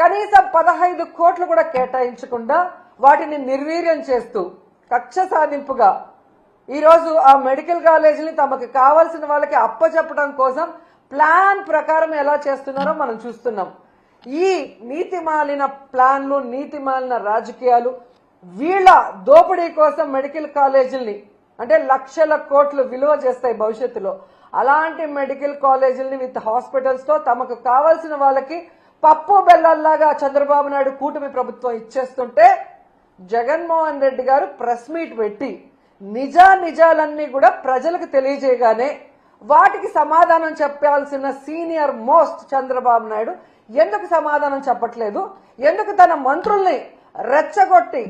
కనీసం పదహైదు కోట్లు కూడా కేటాయించకుండా వాటిని నిర్వీర్యం చేస్తూ కక్ష సాధింపుగా ఈరోజు ఆ మెడికల్ కాలేజీని తమకు కావాల్సిన వాళ్ళకి అప్పచెప్పడం కోసం ప్లాన్ ప్రకారం ఎలా చేస్తున్నారో మనం చూస్తున్నాం. ఈ నీతి మాలిన ప్లాన్లు నీతి మాలిన రాజకీయాలు వీళ్ళ దోపిడీ కోసం మెడికల్ కాలేజీల్ని అంటే లక్షల కోట్లు విలువ చేస్తాయి భవిష్యత్తులో. అలాంటి మెడికల్ కాలేజీలని విత్ హాస్పిటల్స్తో తమకు కావాల్సిన వాళ్ళకి పప్పు బెల్లల్లాగా చంద్రబాబు నాయుడు కూటమి ప్రభుత్వం ఇచ్చేస్తుంటే జగన్మోహన్ రెడ్డి గారు ప్రెస్ మీట్ పెట్టి నిజా నిజాలన్నీ కూడా ప్రజలకు తెలియజేయగానే వాటికి సమాధానం చెప్పాల్సిన సీనియర్ మోస్ట్ చంద్రబాబు నాయుడు ఎందుకు సమాధానం చెప్పట్లేదు? ఎందుకు తన మంత్రుల్ని రెచ్చగొట్టి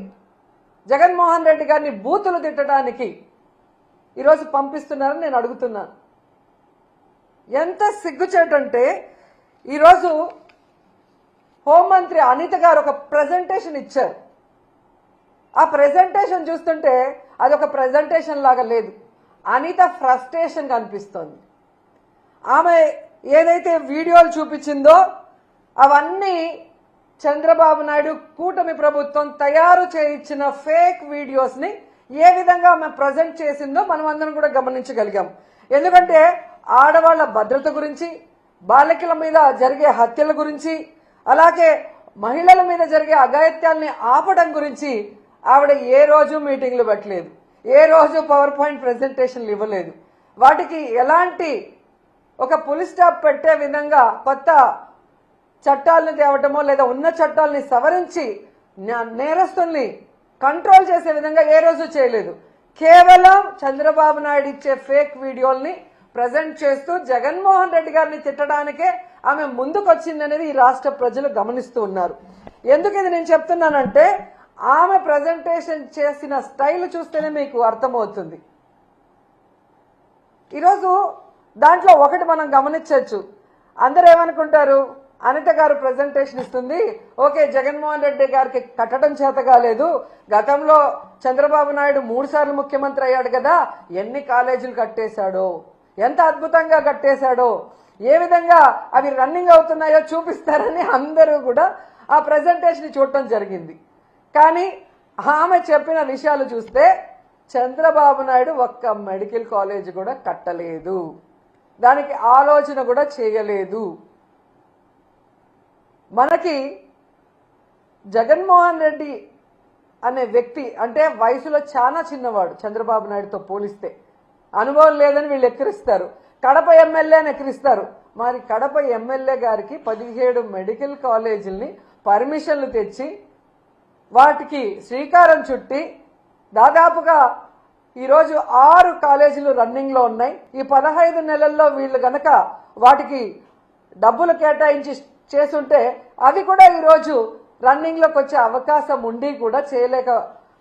జగన్మోహన్ రెడ్డి గారిని బూతులు తిట్టడానికి ఈరోజు పంపిస్తున్నారని నేను అడుగుతున్నాను. ఎంత సిగ్గుచేటంటే ఈరోజు హోంమంత్రి అనిత గారు ఒక ప్రజెంటేషన్ ఇచ్చారు. ఆ ప్రెజెంటేషన్ చూస్తుంటే అది ఒక ప్రెజెంటేషన్ లాగా లేదు. అనిత ఫ్రస్ట్రేషన్ కనిపిస్తోంది. ఆమె ఏదైతే వీడియోలు చూపించిందో అవన్నీ చంద్రబాబు నాయుడు కూటమి ప్రభుత్వం తయారు చేయించిన ఫేక్ వీడియోస్ని ఏ విధంగా ఆమె ప్రజెంట్ చేసిందో మనం అందరం కూడా గమనించగలిగాం. ఎందుకంటే ఆడవాళ్ళ భద్రత గురించి బాలికల మీద జరిగే హత్యల గురించి అలాగే మహిళల మీద జరిగే అఘాయిత్యాల్ని ఆపడం గురించి ఆవిడ ఏ రోజు మీటింగ్లు పెట్టలేదు. ఏ రోజు పవర్ పాయింట్ ప్రజెంటేషన్లు ఇవ్వలేదు. వాటికి ఎలాంటి ఒక పులి స్టాప్ పెట్టే విధంగా కొత్త చట్టాలను తేవటమో లేదా ఉన్న చట్టాలని సవరించి నేరస్తుల్ని కంట్రోల్ చేసే విధంగా ఏ రోజు చేయలేదు. కేవలం చంద్రబాబు నాయుడు ఇచ్చే ఫేక్ వీడియోల్ని ప్రజెంట్ చేస్తూ జగన్మోహన్ రెడ్డి గారిని తిట్టడానికే ఆమె ముందుకొచ్చిందనేది ఈ రాష్ట్ర ప్రజలు గమనిస్తూ ఉన్నారు. ఎందుకు ఇది నేను చెప్తున్నానంటే ఆమె ప్రజెంటేషన్ చేసిన స్టైల్ చూస్తేనే మీకు అర్థమవుతుంది. ఈరోజు దాంట్లో ఒకటి మనం గమనించవచ్చు. అందరు ఏమనుకుంటారు? అనిత గారు ప్రజెంటేషన్ ఇస్తుంది. ఓకే జగన్మోహన్ రెడ్డి గారికి కట్టడం చేత కాలేదు. గతంలో చంద్రబాబు నాయుడు మూడుసార్లు ముఖ్యమంత్రి అయ్యాడు కదా ఎన్ని కాలేజీలు కట్టేశాడో. ఎంత అద్భుతంగా కట్టేశాడో ఏ విధంగా అవి రన్నింగ్ అవుతున్నాయో చూపిస్తారని అందరూ కూడా ఆ ప్రజెంటేషన్ చూడటం జరిగింది. కానీ ఆమె చెప్పిన విషయాలు చూస్తే చంద్రబాబు నాయుడు ఒక్క మెడికల్ కాలేజ్ కూడా కట్టలేదు. దానికి ఆలోచన కూడా చేయలేదు. మనకి జగన్మోహన్ రెడ్డి అనే వ్యక్తి అంటే వయసులో చాలా చిన్నవాడు చంద్రబాబు నాయుడుతో పోలిస్తే. అనుభవం లేదని వీళ్ళు ఎక్కిరిస్తారు. కడప ఎమ్మెల్యేని ఎక్కిరిస్తారు. మరి కడప ఎమ్మెల్యే గారికి పదిహేడు మెడికల్ కాలేజీల్ని పర్మిషన్లు తెచ్చి వాటికి శ్రీకారం చుట్టి దాదాపుగా ఈరోజు ఆరు కాలేజీలు రన్నింగ్లో ఉన్నాయి. ఈ పదహైదు నెలల్లో వీళ్ళు గనక వాటికి డబ్బులు కేటాయించి చేస్తుంటే అవి కూడా ఈరోజు రన్నింగ్లోకి వచ్చే అవకాశం ఉండి కూడా చేయలేక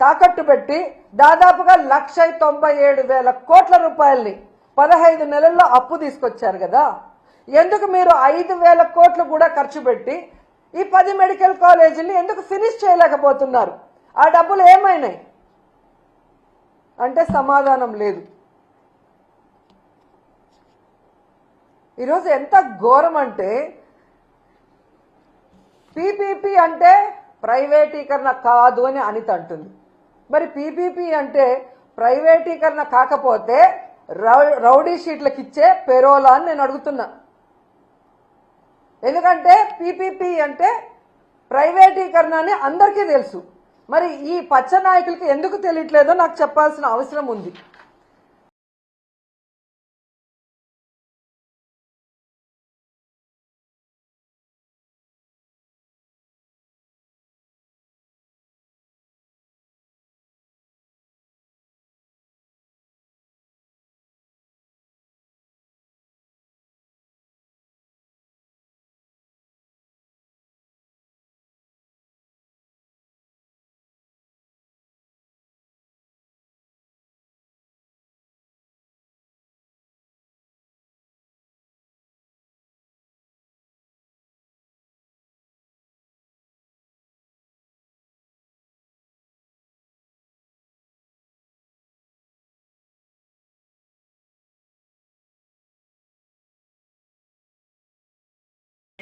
తాకట్టు పెట్టి దాదాపుగా లక్ష తొంభై ఏడు వేల కోట్ల రూపాయల్ని పదహైదు నెలల్లో అప్పు తీసుకొచ్చారు కదా. ఎందుకు మీరు ఐదు వేల కోట్లు కూడా ఖర్చు పెట్టి ఈ పది మెడికల్ కాలేజీని ఎందుకు ఫినిష్ చేయలేకపోతున్నారు? ఆ డబ్బులు ఏమైనాయి? అంటే సమాధానం లేదు. ఈరోజు ఎంత ఘోరం అంటే పీపీపీ అంటే ప్రైవేటీకరణ కాదు అని అనిత అంటుంది. మరి పీపీపీ అంటే ప్రైవేటీకరణ కాకపోతే రౌ- రౌడీ షీట్లకు ఇచ్చే పెరోలా అని నేను అడుగుతున్నా. ఎందుకంటే పీపీపీ అంటే ప్రైవేటీకరణ అని అందరికీ తెలుసు. మరి ఈ పచ్చ నాయకులకి ఎందుకు తెలియట్లేదో నాకు చెప్పాల్సిన అవసరం ఉంది.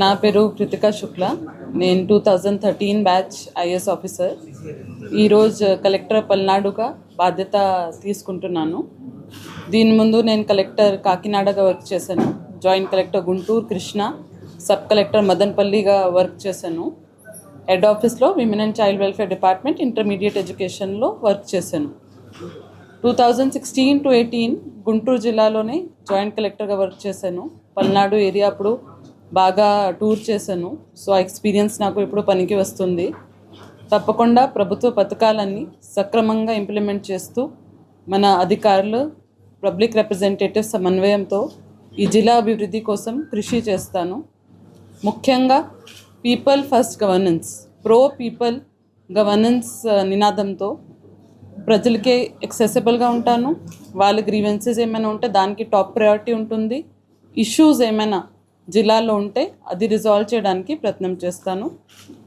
నా పేరు కృతిక శుక్ల. నేను two thousand thirteen batch IAS officer ఈరోజు కలెక్టర్ పల్నాడుగా బాధ్యత తీసుకుంటున్నాను. దీని ముందు నేను కలెక్టర్ కాకినాడగా వర్క్ చేశాను. Joint collector Guntur Krishna sub collector మదన్పల్లిగా work చేశాను. హెడ్ ఆఫీస్లో women and child welfare department intermediate ఎడ్యుకేషన్లో వర్క్ చేశాను. Two thousand sixteen to eighteen Guntur జిల్లాలోనే జాయింట్ కలెక్టర్గా వర్క్ చేశాను. పల్నాడు ఏరియా అప్పుడు బాగా టూర్ చేశాను. సో ఆ ఎక్స్పీరియన్స్ నాకు ఇప్పుడు పనికి వస్తుంది. తప్పకుండా ప్రభుత్వ పథకాలన్నీ సక్రమంగా ఇంప్లిమెంట్ చేస్తూ మన అధికారులు పబ్లిక్ రిప్రజెంటేటివ్ సమన్వయంతో ఈ జిల్లా అభివృద్ధి కోసం కృషి చేస్తాను. ముఖ్యంగా people first governance pro people governance నినాదంతో ప్రజలకే ఎక్సెసిబుల్గా ఉంటాను. వాళ్ళ గ్రీవెన్సెస్ ఏమైనా ఉంటే దానికి టాప్ ప్రయారిటీ ఉంటుంది. ఇష్యూస్ ఏమైనా జిల్లాలో ఉంటే అది రిజాల్వ్ చేయడానికి ప్రయత్నం చేస్తాను.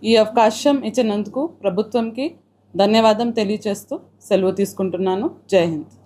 ఈ అవకాశం ఇచ్చినందుకు ప్రభుత్వంకి ధన్యవాదం తెలియచేస్తూ సెలవు తీసుకుంటున్నాను. జై హింద్.